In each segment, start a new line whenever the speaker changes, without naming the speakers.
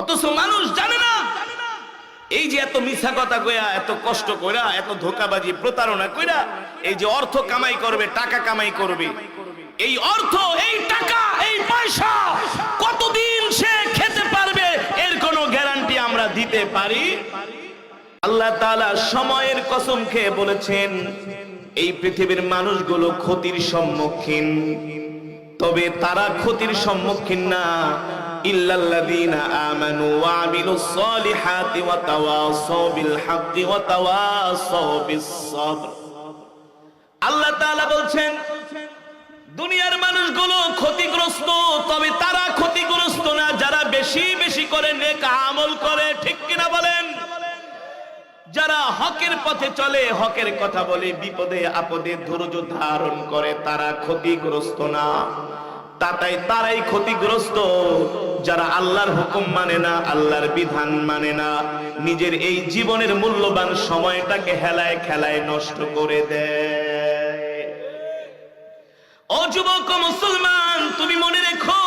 অথচ মানুষ জানে না। এই যে এত মিথ্যা কথা কইয়া, এত কষ্ট কইরা, এত ধোকাবাজি, প্রতারণা কইরা, এই যে অর্থ কামাই করবে, টাকা কামাই করবে। এই অর্থ, এই টাকা, এই পয়সা, কতদিন সে খেতে পারবে, এর কোনো গ্যারান্টি আমরা দিতে পারি? আল্লাহ তাআলা সময়ের কসম খেয়ে বলেছেন, এই পৃথিবীর মানুষগুলো ক্ষতির সম্মুখীন। তবে তারা ক্ষতির সম্মুখীন না ইল্লাল্লাযীনা আমানু ওয়া আমিলুস ওয়া তাওয়াসাউ বিল হাক্কি আল্লাহ বলছেন, দুনিয়ার মানুষগুলো ক্ষতিগ্রস্ত, তবে তারা ক্ষতিগ্রস্ত না, যারা বেশি বেশি করে নেক আমল করে, ঠিক কিনা বলেন? যারা হকের পথে চলে, হকের কথা বলে, বিপদে আপদে ধৈর্য ধারণ করে, তারা ক্ষতিগ্রস্ত না। তাতাই তারাই ক্ষতিগ্রস্ত। যারা আল্লাহর হুকুম মানে না, আল্লাহর বিধান মানে না, নিজের এই জীবনের মূল্যবান সময়টাকে হেলায় খেলায় নষ্ট করে দেয়। মুসলমান, তুমি মনে রেখো,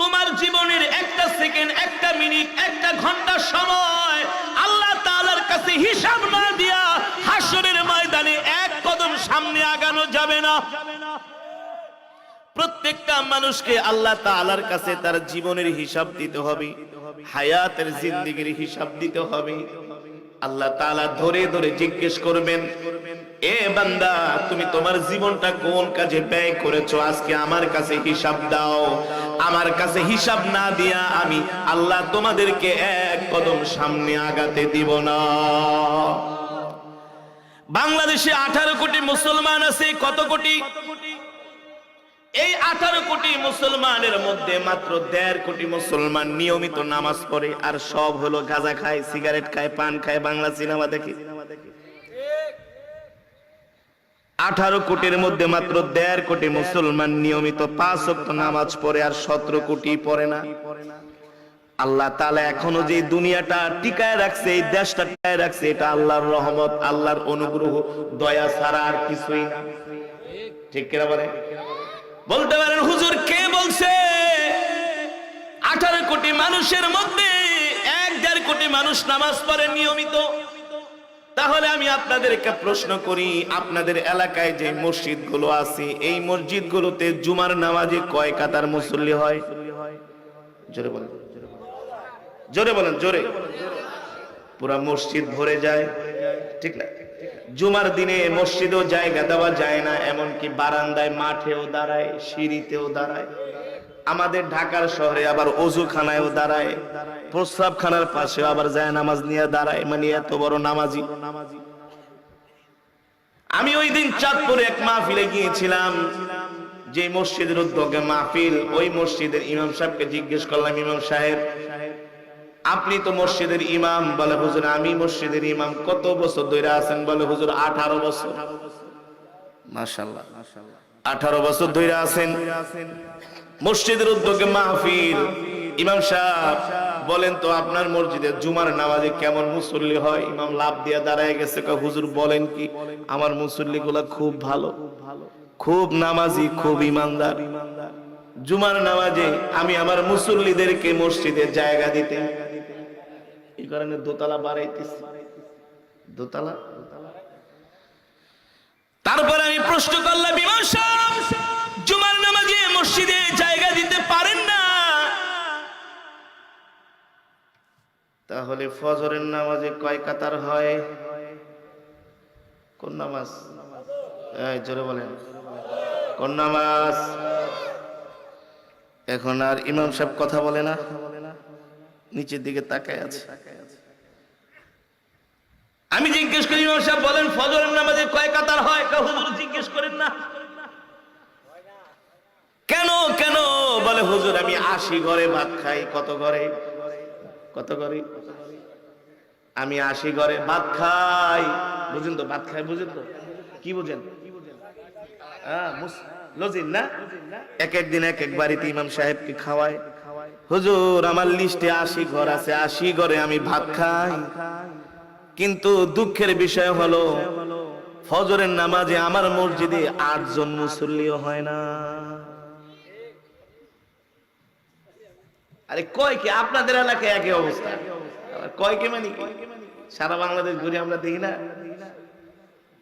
তোমার জীবনের একটা সেকেন্ড, একটা মিনিট, একটা ঘণ্টা সময় আল্লাহ তাআলার কাছে হিসাব না দিয়া হাসরের ময়দানে এক কদম সামনে আগানো যাবে না। প্রত্যেকটা মানুষকে আল্লাহ তাআলার কাছে তার জীবনের হিসাব দিতে হবে, হায়াতের জিন্দেগির হিসাব দিতে হবে। আল্লাহ তাআলা ধরে ধরে জিজ্ঞেস করবেন, এ বান্দা, তুমি তোমার জীবনটা কোন কাজে ব্যয় করেছ? আজকে আমার কাছে হিসাব দাও। আমার কাছে হিসাব না দিয়া আমি আল্লাহ তোমাদেরকে এক কদম সামনে আগাতে দিব না। বাংলাদেশে আঠারো কোটি মুসলমান আছে, কত কোটি? এই আঠারো কোটি মুসলমানের মধ্যে মাত্র দেড় কোটি মুসলমান নিয়মিত নামাজ পড়ে, আর সব হলো গাঁজা খায়, সিগারেট খায়, পান খায়, বাংলা সিনেমা দেখে। আঠারো কোটির মধ্যে মাত্র দেড় কোটি মুসলমান নিয়মিত পাঁচ ওয়াক্ত নামাজ পড়ে, আর সতেরো কোটি পড়ে না। আল্লাহ তাআলা এখনও যে দুনিয়াটা টিকায় রাখছে, এই দেশটা টিকায় রাখছে, এটা আল্লাহর রহমত, আল্লাহর অনুগ্রহ, দয়া ছাড়া আর কিছুই না। ঠিক কিনা বলে বলতে পারেন, হুজুর কে বলছে? আঠারো কোটি মানুষের মধ্যে এক দেড় কোটি মানুষ নামাজ পড়ে নিয়মিত। তাহলে আমি আপনাদেরকে প্রশ্ন করি, আপনাদের এলাকায় যে মসজিদগুলো আছে, এই মসজিদ গুলোতে জুমার নামাজে কয় কাতার মুসল্লি হয়? জোরে বলেন। জোরে বলেন, জোরে। পুরা মসজিদ ভরে যায়, ঠিক না? জুমার দিনে মসজিদেও জায়গা দেওয়া যায় না, এমনকি বারান্দায় মাঠেও দাঁড়ায়, সিঁড়িতেও দাঁড়ায়। আমাদের ঢাকার শহরে আবার অজুখানায়ও দাঁড়ায়, প্রস্রাবখানার পাশেও আবার যায় নামাজ নিয়ে দাঁড়ায় মানে এত বড় নামাজি। আমি ওই দিন চাঁদপুরে এক মাহফিলে গিয়েছিলাম, যে মসজিদের উদ্যোগে মাহফিল, ওই মসজিদের ইমাম সাহেবকে জিজ্ঞেস করলাম, ইমাম সাহেব আপনি তো মসজিদের ইমাম, বলে হুজুর, আমি মসজিদের ইমাম, কত বছর ধরে আছেন, বলে হুজুর, আঠারো বছর। মাশাল্লাহ আঠারো বছর ধরে আছেন। মসজিদের উদ্যোগে মাহফিল। ইমাম সাহেব বলেন তো, আপনার মসজিদে জুমার নামাজে কেমন মুসল্লি হয়? ইমাম লাভ দিয়ে দাঁড়ায় গেছে হুজুর, বলেন কি, আমার মুসল্লি গুলা খুব ভালো। খুব নামাজি, খুব ইমানদার ইমানদার। জুমার নামাজে আমি আমার মুসল্লিদেরকে মসজিদে জায়গা দিতে। এই কারণে দোতলা বাড়াইতেছি। দোতলা? তারপর আমি প্রশ্ন করলাম জুমার নামাজে মসজিদে জায়গা দিতে পারেন না? তাহলে ফজরের নামাজে কয় কাতার হয়? কোন নামাজ? জোরে বলেন। কোন নামাজ? এখন আর ইমাম সাহেব কথা বলে না। নিচের দিকে তাকায় আছে। আমি জিজ্ঞেস করি ইমাম সাহেব বলেন ফজরের নামাজে কয় কাতার হয়? হুজুর জিজ্ঞেস করেন না। কেন কেন? বলে হুজুর আমি আশি ঘরে ভাত খাই। কত ঘরে? কত ঘরে? আমি আশি ঘরে ভাত খাই। বুঝেন তো ভাত খাই বুঝেন তো? কি বুঝেন? হ্যাঁ, লজিন না? এক এক দিন এক এক বাড়িতে ইমাম সাহেবকে খাওয়ায়। হুজুর আমার লিস্টে আশি ঘর আছে আশি ঘরে আমি ভাত খাই। কিন্তু দুঃখের বিষয় হলো ফজরের নামাজে আমার মসজিদে আটজন মুসল্লিও হয় না। আরে কয় কি? আপনাদের এলাকায় একই অবস্থা। কয় কে মানে সারা বাংলাদেশ ঘুরে আমরা দেখি না।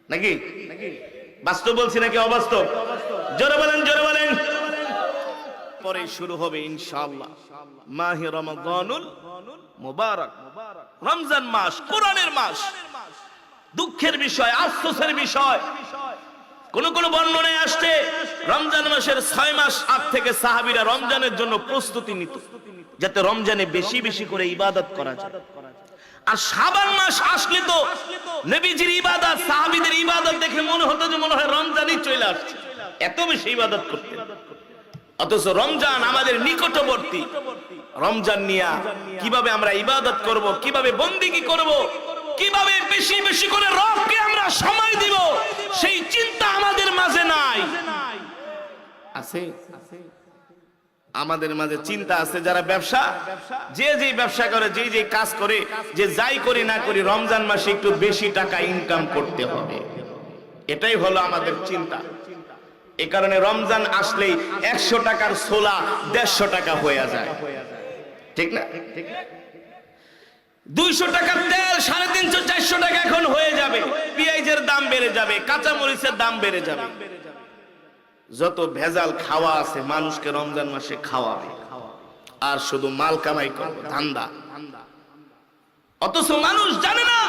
নাকি? নাকি? বাস্তব বলছি নাকি অবাস্তব? জোরে বলেন জোরে বলেন। পরে শুরু হবে ইনশাআল্লাহ। মাহে রমাদানুল মুবারক। রমজান মাস, কোরআনের মাস। দুঃখের বিষয়, আফসোসের বিষয়। কোন কোন বর্ণনায় আসছে, রমজান মাসের ছয় মাস আগ থেকে সাহাবীরা রমজানের জন্য প্রস্তুতি নিত, যাতে রমজানে বেশি বেশি করে ইবাদত করা যায়। আর শাবান মাস আসলে তো নবীজির ইবাদত, সাহাবীদের ইবাদত দেখে মনে হতো যে মনে হয় রমজানই চলে আসছে। এত বেশি ইবাদত করতে অথচ রমজান আমাদের নিকটবর্তী। রমজান নিয়া কীভাবে আমরা ইবাদত করব, কীভাবে বন্দিগি করব কীভাবে বেশি বেশি করে রবকে আমরা সময় দিব, সেই চিন্তা আমাদের মাঝে নাই। আছে? আমাদের মাঝে চিন্তা আছে যারা ব্যবসা, যে যে ব্যবসা করে, যে যে কাজ করে, যে যাই করি না করি, রমজান মাসে একটু বেশি টাকা ইনকাম করতে হবে। এটাই হলো আমাদের চিন্তা। এ কারণে রমজান আসলেই একশো টাকার ছোলা দেড়শো টাকা হয়ে যায়। ঠিক না? দুইশো টাকার তেল সাড়ে তিনশো, চারশো টাকা এখন হয়ে যাবে। পেঁয়াজের দাম বেড়ে যাবে কাঁচা মরিচের দাম বেড়ে যাবে। যত ভেজাল খাওয়া আছে, মানুষকে রমজান মাসে খাওয়াবে। আর শুধু মাল কামাই করবে, ধান্দা। অথচ মানুষ জানে না,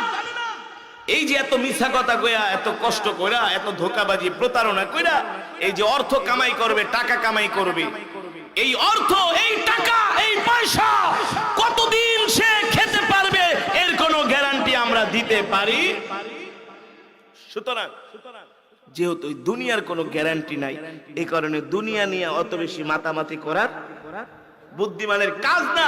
এই যে এত মিথ্যা কথা কইয়া, এত কষ্ট কইরা, এত ধোকাবাজি, প্রতারণা কইরা, এই যে অর্থ কামাই করবে, টাকা কামাই করবে। এই অর্থ, এই টাকা, এই পয়সা, কতদিন দিতে পারি? সুতরাং, যেহেতু দুনিয়ার কোনো গ্যারান্টি নাই এই কারণে দুনিয়া নিয়ে অত বেশি মাতামাতি করার বুদ্ধিমানের কাজ না।